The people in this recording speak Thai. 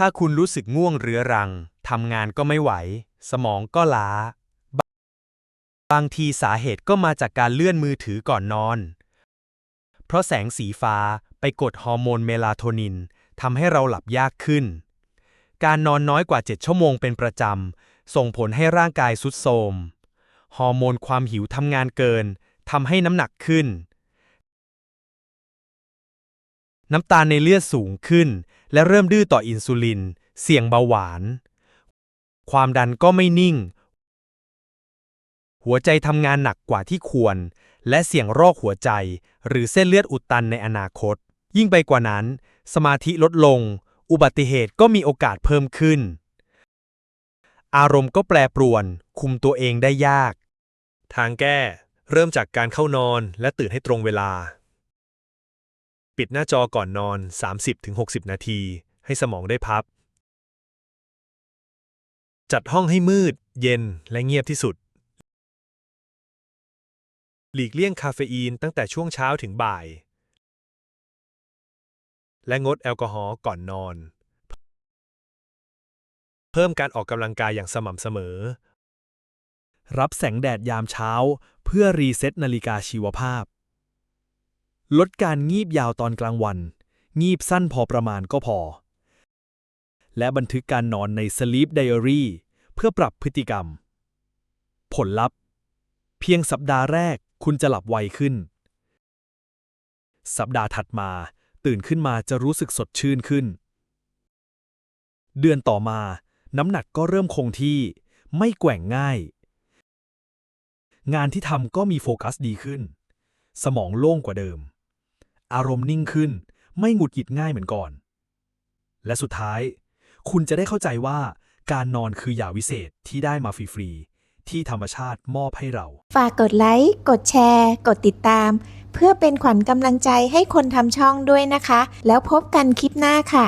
ถ้าคุณรู้สึกง่วงเรื้อรัง ทำงานก็ไม่ไหว สมองก็ล้า บางทีสาเหตุก็มาจากการเลื่อนมือถือก่อนนอน เพราะแสงสีฟ้าไปกดฮอร์โมนเมลาโทนินทำให้เราหลับยากขึ้น การนอนน้อยกว่า 7 ชั่วโมงเป็นประจำ ส่งผลให้ร่างกายสุดโทรม ฮอร์โมนความหิวทำงานเกินทำให้น้ำหนักขึ้น น้ำตาลในเลือดสูงขึ้น และเริ่มดื้อต่ออินซูลิน เสี่ยงเบาหวาน ความดันก็ไม่นิ่ง หัวใจทำงานหนักกว่าที่ควร และเสี่ยงโรคหัวใจ หรือเส้นเลือดอุดตันในอนาคต ยิ่งไปกว่านั้น สมาธิลดลง อุบัติเหตุก็มีโอกาสเพิ่มขึ้น อารมณ์ก็แปรปรวน คุมตัวเองได้ยาก ทางแก้ เริ่มจากการเข้านอนและตื่นให้ตรงเวลา ปิดหน้าจอก่อนนอน 30-60 นาที ให้สมองได้พับจัดห้องให้มืด เย็น และเงียบที่สุด หลีกเลี่ยงคาเฟอีนตั้งแต่ช่วงเช้าถึงบ่าย และงดแอลกอฮอล์ก่อนนอน เพิ่มการออกกำลังกายอย่างสม่ำเสมอ รับแสงแดดยามเช้า เพื่อรีเซ็ตนาฬิกาชีวภาพ ลดการงีบยาวตอนกลางวัน งีบสั้นพอประมาณก็พอ และบันทึกการนอนใน Sleep Diary เพื่อปรับพฤติกรรม ผลลัพธ์ เพียงสัปดาห์แรกคุณจะหลับไวขึ้น สัปดาห์ถัดมา ตื่นขึ้นมาจะรู้สึกสดชื่นขึ้น เดือนต่อมา น้ำหนักก็เริ่มคงที่ ไม่แกว่งง่าย งานที่ทำก็มีโฟกัสดีขึ้น สมองโล่งกว่าเดิม อารมณ์นิ่งขึ้น ไม่หงุดหงิดง่ายเหมือนก่อน และสุดท้าย คุณจะได้เข้าใจว่าการนอนคือยาวิเศษที่ได้มาฟรีๆที่ธรรมชาติมอบให้เรา ฝากกดไลค์ กดแชร์ กดติดตาม เพื่อเป็นขวัญกำลังใจให้คนทำช่องด้วยนะคะ แล้วพบกันคลิปหน้าค่ะ